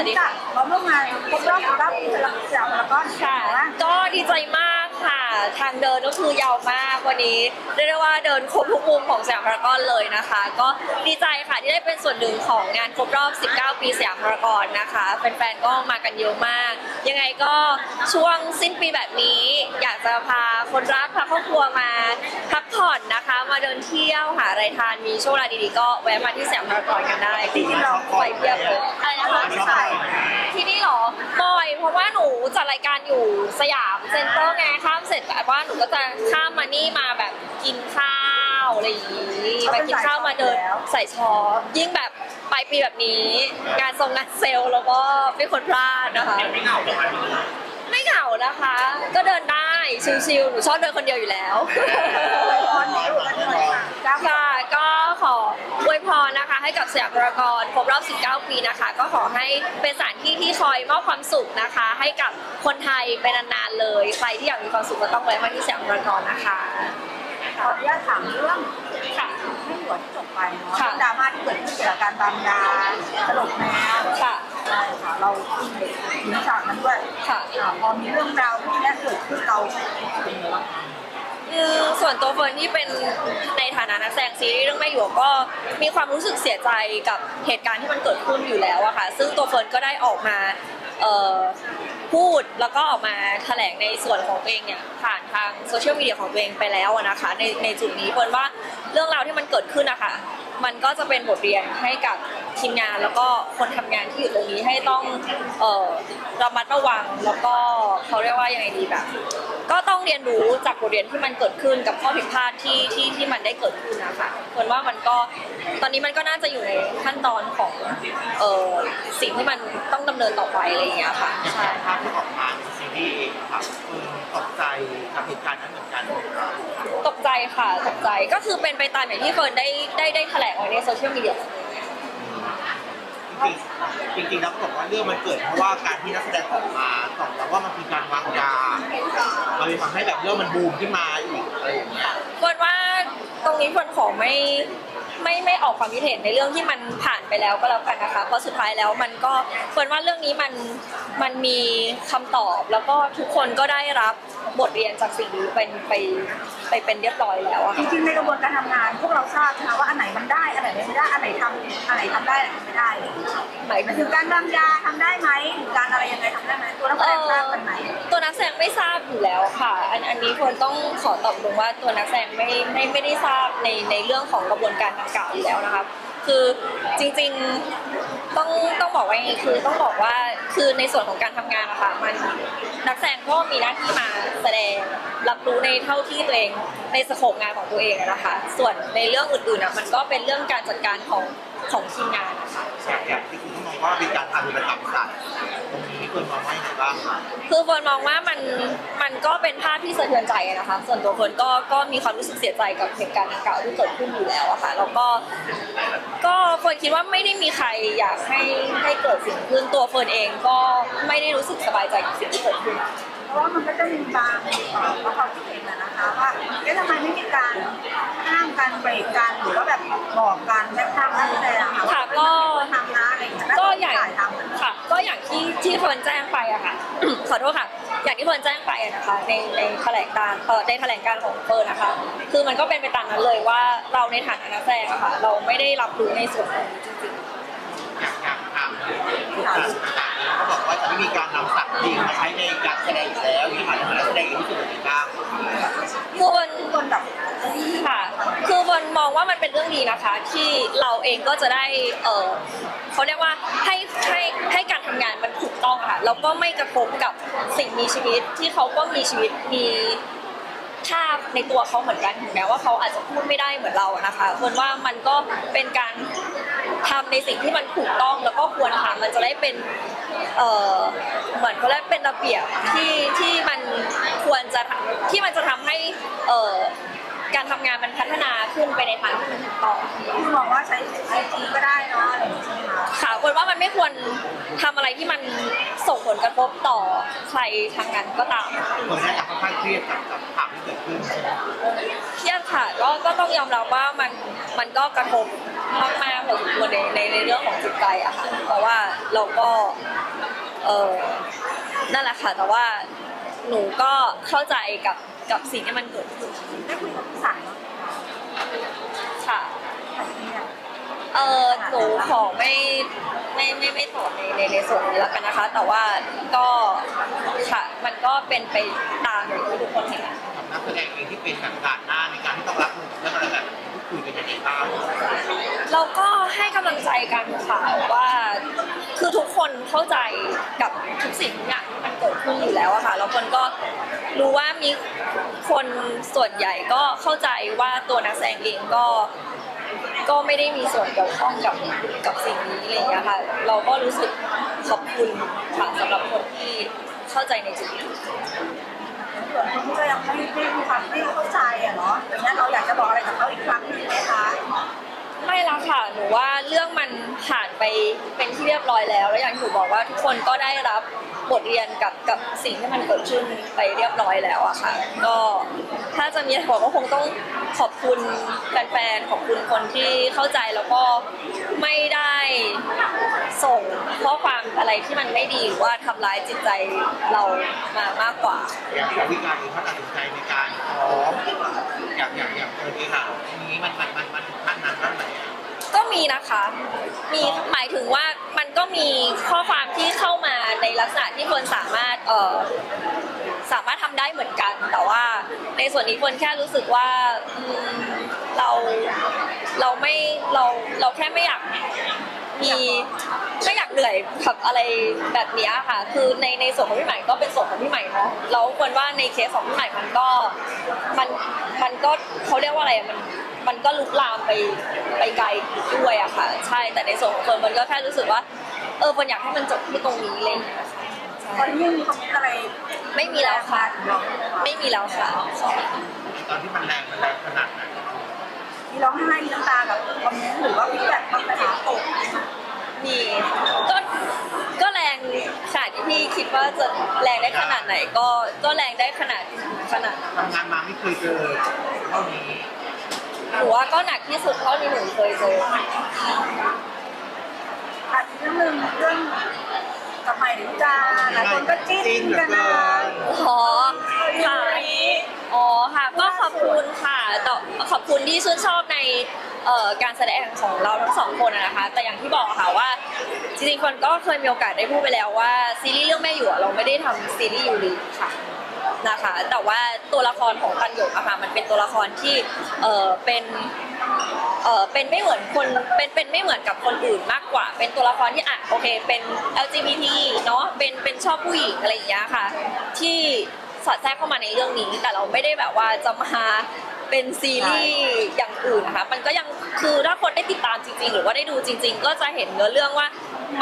วัสดีค่ะเราร่วมงานครบรอบ19ปีสยามพารากอนค่ะว่าก็ดีใจมากค่ะ ทางเดินก็คือยาวมากวันนี้เรียกได้ว่าเดินครบทุกมุมของสยามพารากอนเลยนะคะ ก็ดีใจค่ะที่ได้เป็นส่วนหนึ่งของงานครบรอบ 19 ปีสยามพารากอนนะคะแฟนๆก็มากันเยอะมาก ยังไงก็ช่วงสิ้นปีแบบนี้ อยากจะพาคนรักพาครอบครัวมาพักผ่อนนะคะ มาเดินเที่ยวหาอะไรทานมีช่วงเวลาดีๆก็แวะมาที่สยามพารากอนกันได้จริงๆเราปล่อยเพียบเลยอะไรนะคะไม่ใช่ที่นี่เหรอบ่อยเพราะว่าหนูจัดรายการอยู่สยามเซ็นเตอร์ไงข้ามเสร็จแบบว่าหนูก็จะข้ามมานี่มาแบบกินข้าวอะไรอย่างนี้มากินข้าวมาเดินใส่ช้อปยิ่งแบบปลายปีแบบนี้ งานทรงงานเซลล์แล้วก็ไม่ควรพลาดนะคะไม่เหงาหรอคะพี่นุ่นไม่เหงานะคะ ก็เดินได้ชิลๆหนูชอบเดินคนเดียวอยู่แล้วตอนนี้อยู่กันหน่อยค่ะเก้าค่ะก็ขออวยพรนะคะ ให้กับสยามพารากอนครบรอบ 19 ปีนะคะ ก็ขอให้เป็นสถานที่ที่คอยมอบความสุขนะคะ ให้กับคนไทยไปนานๆเลย ใครที่อยากมีความสุขก็ต้องแวะมาที่สยามพารากอนนะคะขออนุญาตถามเรื่องค่ะให้หัวที่จบไปเนาะค่ะดราม่าที่เกิดขึ้นจากการตามยาสลบแมวค่ะใช่ค่ะเราถึงฉากนั้นด้วยค่ะค่ะพอมีเรื่องราวที่นี้เกิดขึ้นเราเป็นไงบ้าง คือส่วนตัวเฟิร์นที่เป็นในฐานะนักแสดงซีรีส์เรื่องแม่หยวกก็มีความรู้สึกเสียใจกับเหตุการณ์ที่มันเกิดขึ้นอยู่แล้วอะค่ะ ซึ่งตัวเฟิร์นก็ได้ออกมาเอ่อพูดแล้วก็ออกมาแถลงในส่วนของตัวเองเนี่ยผ่านทางโซเชียลมีเดียของตัวเองไปแล้วอะนะคะในในจุดนี้เฟิร์นว่าเรื่องราวที่มันเกิดขึ้นนะคะ มันก็จะเป็นบทเรียนให้กับทีมงานแล้วก็คนทำงานที่อยู่ตรงนี้ให้ต้องเอ่อระมัดระวังแล้วก็เขาเรียกว่ายังไงดีแบบ ก็ต้องเรียนรู้จากบทเรียนที่มันเกิดขึ้นกับข้อผิดพลาดที่ที่ที่มันได้เกิดขึ้นนะคะคนว่ามันก็ตอนนี้มันก็น่าจะอยู่ในขั้นตอนของเอ่อสิ่งที่มันต้องดำเนินต่อไปอะไรอย่างเงี้ยค่ะใช่ภาพที่ออกมาซีรีส์เองครับคุณตกใจกับเหตุการณ์นั้นเหมือนกัน ใจค่ะตกใจก็คือเป็นไปตามอย่างที่เฟิร์นได้ได้ได้แถลงไว้ในโซเชียลมีเดียจริงๆจริงๆแล้วก็บอกว่าเรื่องมันเกิดเพราะว่าการที่นักแสดงออกมาตอบรับว่ามันคือการวางยามันเลยทำให้แบบเรื่องมันบูมขึ้นมาอีกอะไรอย่างเงี้ยเฟิร์นว่าตรงนี้เฟิร์นขอไม่ไม่ไม่ออกความคิดเห็นในเรื่องที่มันผ่านไปแล้วก็แล้วกันนะคะ เพราะสุดท้ายแล้วมันก็เฟิร์นว่าเรื่องนี้มันมันมีคำตอบแล้วก็ทุกคนก็ได้รับ บทเรียนจากสิ่งนี้เป็นไปไปเป็นเรียบร้อยแล้วอะจค่ะ ริงๆในกระบวนการทำงาน พวกเราทราบนะคะว่าอันไหนมันได้อันไหนไม่ได้อันไหนทำอันไหนทำได้อันไหนทำไม่ได้หมายมันถึคืงอการวางยาทำได้ไหมหรือการอะไรยังไงทำได้ไหมตัวนักแสดงทราบกันไหม ตัวนักแสดงไม่ทราบอยู่แล้วค่ะ อันอันนี้คนต้องขอตอบตรงว่าตัวนักแสดงไม่ไม่ไม่ได้ทราบในในเรื่องของกระบวนการดังกล่าวอยู่แล้วนะคะคือจริงๆต้องต้องบอกว่าอย่างนี้คือต้องบอกว่าคือในส่วนของการทำงานอะค่ะมันนักแสดงก็มีหน้าที่มาแส ดงรับรู้ในเท่าที่ตัวเองในสโคปงานของตัวเองอะนะคะ ส่วนในเรื่องอื่นๆอะมันก็เป็นเรื่องการจัดการของของทีมงานนะคะอย่างอย่างที่คุณมองว่าเป็นการทารุณกรรมสัตว์ตรงนี้คุณมองว่าอย่างไรบ้างคะคือเฟิร์นมองว่ามันมันก็เป็นภาพที่สะเทือนใจนะคะ ส่วนตัวเฟิร์นก็ก็มีความรู้สึกเสียใจกับเหตุการณ์ดังกล่าวที่เกิดขึ้นอยู่แล้วอะค่ะแล้วก็ก็เฟิร์นคิดว่าไม่ได้มีใครอยากให้ให้เกิดสิ่งขึ้นตัวเฟิร์นเองก็ไม่ได้รู้สึกสบายใจกับสิ่งที่เกิดขึ้น เพราะว่ามันก็จะมีบางเอ่อความคิดเห็นอะนะคะว่าเอ๊ะทำไมไม่มีการห้ามการเบรกกันหรือว่าแบบบอกกันแม้ทางนักแสดงอะค่ะค่ะว่าก็ไม่ควรทำนะอะไรอย่างเงี้ยก็อย่างถ่ายทำอะ ค่ะ ก็อย่างที่ที่เฟิร์นแจ้งไปอะค่ะ ขอโทษค่ะ อย่างที่เฟิร์นแจ้งไปอะนะคะ ในในแถลงการเอ่อในแถลงการของเฟิร์นนะคะ คือมันก็เป็นไปตามนั้นเลยว่าเราในฐานะนักแสดงอะค่ะ เราไม่ได้รับรู้ในส่วนนี้จริงๆอย่างอย่างทางผู้จัดต่างๆก็บอกว่าจะไม่ มีการนำสัตว์จริงมาใช้ในการแสดงอีกแล้วที่ผ่ายถึงนักแสดงเองที่สุดอย่างไรบ้างคือวันคนแบบค่ะ คือวันมองว่ามันเป็นเรื่องดีนะคะ ที่เราเองก็จะได้เออเขาเรียกว่าให้ให้ให้การทำงานมันถูกต้องค่ะแล้วก็ไม่กระทบกับสิ่งมีชีวิตที่เขาก็มีชีวิตมี ค่าในตัวเขาเหมือนกันถึงแม้ว่าเขาอาจจะพูดไม่ได้เหมือนเราอะนะคะคนว่ามันก็เป็นการทำในสิ่งที่มันถูกต้องแล้วก็ควรทำมันจะได้เป็นเอ่อเหมือนเขาเรียกเป็นระเบียบที่ที่มันควรจะที่มันจะทำให้เอ่อการทำงานมันพัฒนาขึ้นไปในทางที่มันถูกต้อง คือมองว่าใช้ไอจีก็ได้เนาะ ไรอย่างเงี้ยใช่ไหมคะค่ะคนว่ามันไม่ควรทำอะไรที่มันส่งผลกระทบต่อใครทางนั้นก็ตาม คนน่าจะค่อนข้างเครียดกับกับข่าวที่เกิดขึ้นใช่ไหมเครียดค่ะก็ก็ต้องยอมรับว่ามันมันก็กระทบมากๆพอสมควรในในในเรื่องของจิตใจอะค่ะเพราะว่าเราก็เออนั่นแหละค่ะ แต่ว่าหนูก็เข้าใจกับกับสิ่งที่มันเกิดขึ้นได้คุยกับพี่สันเนาะค่ะสัน เนี่ยเออหนูขอไม่ไม่ไม่ไม่ตอบในในในส่วนนี้แล้วกันนะคะ แต่ว่าก็ค่ะมันก็เป็นไปตามอย่างที่ทุกคนเห็นกับนักแสดงเองที่เป็นแบบด่านหน้าในการที่ต้องรับมือกับเรื่องอะไรแบบนี้พูดคุยกันยังไงบ้างเราก็ให้กำลังใจกันค่ะว่า คือทุกคนเข้าใจกับทุกสิ่งทุกอย่างที่มันเกิดขึ้นอยู่แล้วอะค่ะ แล้วคนก็รู้ว่ามีคนส่วนใหญ่ก็เข้าใจว่าตัวนักแสดงเองก็ ก็ไม่ได้มีส่วนเกี่ยวข้องกับกับสิ่งนี้อะไรอย่างเงี้ยค่ะ เราก็รู้สึกขอบคุณค่ะสำหรับคนที่เข้าใจในจุดนี้ส่วนคนที่ก็ยังไม่ไม่มีความไม่เข้าใจอะเนาะอย่างนี้ยเราอยากจะบอกอะไรกับเขาอีกครั้งหนึ่งไหมคะ นูว่าเรื่องมันผ่านไปเป็นที่เรียบร้อยแล้ว แล้วอย่างที่หนูบอกว่าทุกคนก็ได้รับบทเรียนกับกับสิ่งที่มันเกิดขึ้นไปเรียบร้อยแล้วอะค่ะ ก็ถ้าจะมีอะไรบอกก็คงต้องขอบคุณแฟนๆ ขอบคุณคนที่เข้าใจแล้วก็ไม่ได้ส่งข้อความอะไรที่มันไม่ดีหรือว่าทำร้ายจิตใจเรามามากกว่า อย่างดาวิกาเองเขาตัดสินใจในการฟ้องอย่างอย่างอย่างกรณีข่าวนี้มันมันมันมันท่านนั้นท่านไหนอะ ก็มีนะคะ มีหมายถึงว่ามันก็มีข้อความที่เข้ามาในลักษณะที่คนสามารถเอ่อสามารถทำได้เหมือนกัน แต่ว่าในส่วนนี้คนแค่รู้สึกว่าเราเราไม่เราเราแค่ไม่อยากมี ไม่อยากเหนื่อยกับอะไรแบบเนี้ยค่ะ คือในในส่วนของพี่ใหม่ก็เป็นส่วนของพี่ใหม่เนาะแล้วควรว่าในเคสของพี่ใหม่มันก็มันมันก็เขาเรียกว่าอะไรอะมันมันก็ลุกลามไปไปไกลด้วยอะค่ะ ใช่แต่ในส่วนของเฟิร์นมันก็แค่รู้สึกว่า เออเฟิร์นอยากให้มันจบที่ตรงนี้เลยใช่ตอนนี้ยังมีคอมเมนต์อะไรไม่มีแล้วค่ะถึงเราไหมไม่มีแล้วค่ะใช่ตอนที่มันแรงมันแรงขนาดไหนมีร้องไห้มีน้ำตากับคอมเมนต์หรือว่าฟีดแบ็กบางปัญหาตก มีก็ก็แรงขนาดที่พี่คิด ว่าจะแรงได้ขนาดไหนก็ก็แรงได้ขนาดขนาดนั้นทำงานมาไม่เคยเจอเท่านี้หนูว่าก็หนักที่สุดเท่าที่หนูเคยเจออะอีกเรื่องหนึ่งเรื่องกับใหม่ดาวิกาหลายคนก็จิ้นกันนะอ๋อค่ะอ๋อค่ะ ก็ขอบคุณค่ะแต่ขอบคุณที่ชื่นชอบใน เอ่อการแสดงของเราทั้งสองคนอะนะคะ แต่อย่างที่บอกค่ะว่า จริงๆคนก็เคยมีโอกาสได้พูดไปแล้วว่าซีรีส์เรื่องแม่หยวกเราไม่ได้ทำซีรีส์ยูริค่ะ นะคะ แต่ว่าตัวละครของตันหยกอะค่ะมันเป็นตัวละครที่เออเป็นเออเป็นไม่เหมือนคนเป็นเป็นไม่เหมือนกับคนอื่นมากกว่า เป็นตัวละครที่อะโอเค เป็น LGBT เนาะเป็นเป็นชอบผู้หญิงอะไรอย่างเงี้ยค่ะ ที่สอดแทรกเข้ามาในเรื่องนี้ แต่เราไม่ได้แบบว่าจะมา เป็นซีรีส์อย่างอื่นนะคะมันก็ยังคือถ้าคนได้ติดตามจริง ๆ หรือว่าได้ดูจริง ๆ ก็จะเห็นเนื้อเรื่องว่า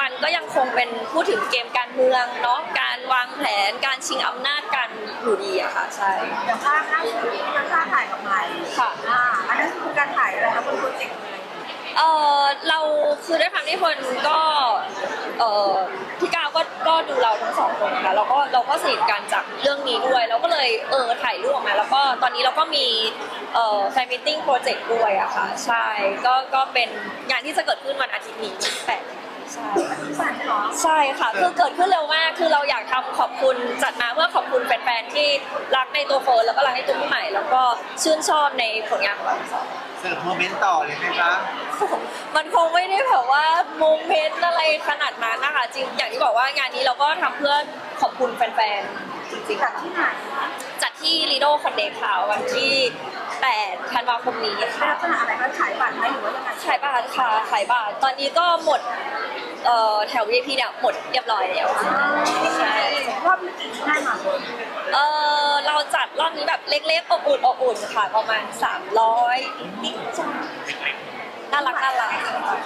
มันก็ยังคงเป็นพูดถึงเกมการเมืองเนาะการวางแผนการชิงอำนาจกันอยู่ดีอะค่ะใช่อย่างภาพล่าสุดที่มันสร้างถ่ายกับใหม่ค่ะอ่าอันนั้นคือการถ่ายอะไรครับเป็นโปรเจกต์อะไร เออเราคือด้วยความที่คนก็เออพี่ก้าวก็ก็ดูเราทั้งสองคนค่ะแล้วก็เราก็สนิทกันจากเรื่องนี้ด้วย เราก็เลยเออถ่ายรูปออกมา แล้วก็ตอนนี้เราก็มีเอ่อแฟนมิทติ้งโปรเจกต์ด้วยอะค่ะ ใช่ก็ก็เป็นงานที่จะเกิดขึ้นวันอาทิตย์นี้แปด ใช่ที่สันเหรอใช่ค่ะ คือเกิดขึ้นเร็วมาก คือเราอยากทำขอบคุณจัดมาเพื่อขอบคุณแฟนๆ ที่รักในตัวเฟิร์นแล้วก็รักในตัวพี่ใหม่ แล้วก็ชื่นชอบในผลงานของเราทั้งสอง เสิร์ฟโมเมนต์ต่อเลยไหมคะมันคงไม่ได้แบบว่าโมเมนต์อะไรขนาดนั้นนะคะจริงอย่างที่บอกว่างานนี้เราก็ทำเพื่อขอบคุณแฟนๆ จริงๆจากค่ะที่ไหนจัดที่ลีโดคอนเดย์ค่ะวันที่8ธันวาคมนี้เป็นค่ะลักษณะอะไรคะขายบัตรไหมหรือว่ายังไงขายบาทค่ะขายบาทตอนนี้ก็หมดเอ่อแถว VIP เนี่ยหมดเรียบร้อยแล้วค่ะใช่รอบนี้กี่ที่ให้มาเลยเออเราจัดรอบนี้แบบเล็กๆอบอุ่นอบอุ่นค่ะประมาณ 300นิดๆจ้ะน่ารักน่ารัก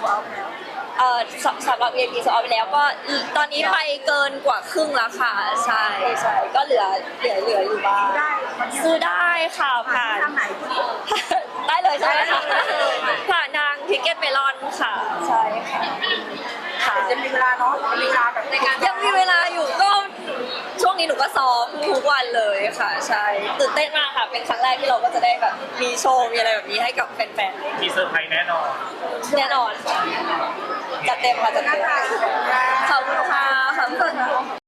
ว้าวแล้วเอ่อสำสำหรับ VIP สอไปแล้วก็อีกตอนนี้ไปเกินกว่าครึ่งแล้วค่ะ ใช่ใช่ก็เหลือเหลือเหลืออยู่บ้างได้วันนี้ซื้อได้ค่ะผ่านทางไหนคุณได้เลยใช่ไหมคะได้เลยผ่านทางทิกเก็ตเมลอนค่ะ ใช่ค่ะค่ะจะยังมีเวลาเนาะยังมีเวลาแบบในการยังมีเวลาอยู่ก็ช่วงนี้หนูก็ซ้อมทุกวันเลยค่ะ ใช่ตื่นเต้นมากค่ะ เป็นครั้งแรกที่เราก็จะได้แบบมีโชว์มีอะไรแบบนี้ให้กับแฟนมีเซอร์ไพรส์แน่นอนๆแน่นอนค่ะ จัดเต็มค่ะจัดเต็มขอบคุณค่ะขอบคุณ